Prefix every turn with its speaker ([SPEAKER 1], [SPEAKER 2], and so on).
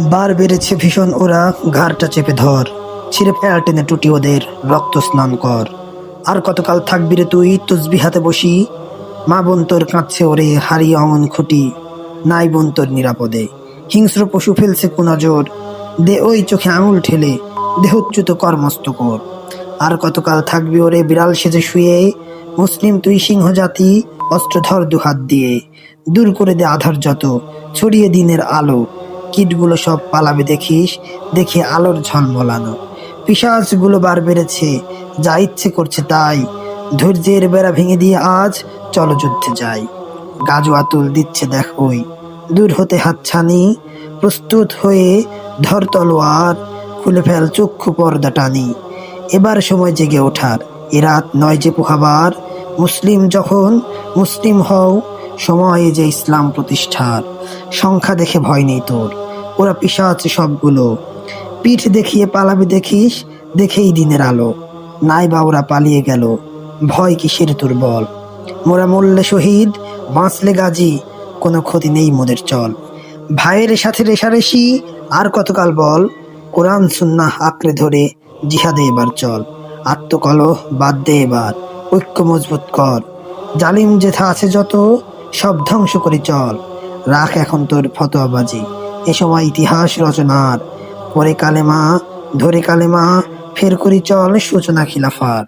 [SPEAKER 1] বার বেড়েছে ভীষণ ওরা, ঘাড়টা চেপে ধর। ছিঁড়ে ফেল টেনে টুটি ওদের, রক্ত স্নান কর। আর কতকাল থাকবি রে তুই তসবি হাতে বসি? মা বোন তোর কাঁদছে ওরে, হারিয়ে অমন খুঁটি। নাই বোন তোর নিরাপদে। হিংস্র পশু ফেলছে কুনজর। দে ওই চোখে আঙুল ঠেলে, দেহচ্যুত কর্মস্ত কর। আর কতকাল থাকবি ওরে বিড়াল সেজে শুয়ে? মুসলিম তুই সিংহ জাতি অস্ত্রধর দুহাত দিয়ে। দূর করে দে আধার যত, ছড়িয়ে দিনের আলো। কীটগুলো সব পালাবে দেখিস, দেখে আলোর ঝলমলানো পিসাজগুলো বার বেড়েছে, যা ইচ্ছে করছে তাই। ধৈর্যের বেড়া ভেঙে দিয়ে আজ চলো যুদ্ধে যাই। গাজু আতুল দিচ্ছে দেখ ওই। দূর হতে হাতছানি, প্রস্তুত হয়ে ধর তলোয়ার, খুলে ফেল চক্ষু পর্দা টানি। এবার সময় জেগে ওঠার, এ রাত নয় যে পোহাবার। মুসলিম যখন মুসলিম হও, সময়ে যে ইসলাম প্রতিষ্ঠার। সংখ্যা দেখে ভয় নেই তোর। ওরা পিসা আছে সবগুলো। পিঠ দেখিয়ে পালাবে দেখিস, দেখেই দিনের আলো। নাই বা ওরা পালিয়ে গেল। ভয় কিসের তোর বল? মোরা মরলে শহীদ, বাঁচলে গাজী। কোনো ক্ষতি নেই মোদের চল। ভাইয়ের সাথে রেশারেশি, আর কতকাল বল? কোরআন, সুন্নাহ আঁকড়ে ধরে, জিহাদে এবার চল। আত্মকলহ বাদ দে এবার, ঐক্য মজবুত কর। জালিম জেথা আছে যত, সব ধ্বংস করে চল। রাখ এখন তোর ফতোয়াবাজি। এ সময় ইতিহাস রচনার, পরে কালেমা, ধরে কালেমা, ফের করি চল সূচনা খিলাফার।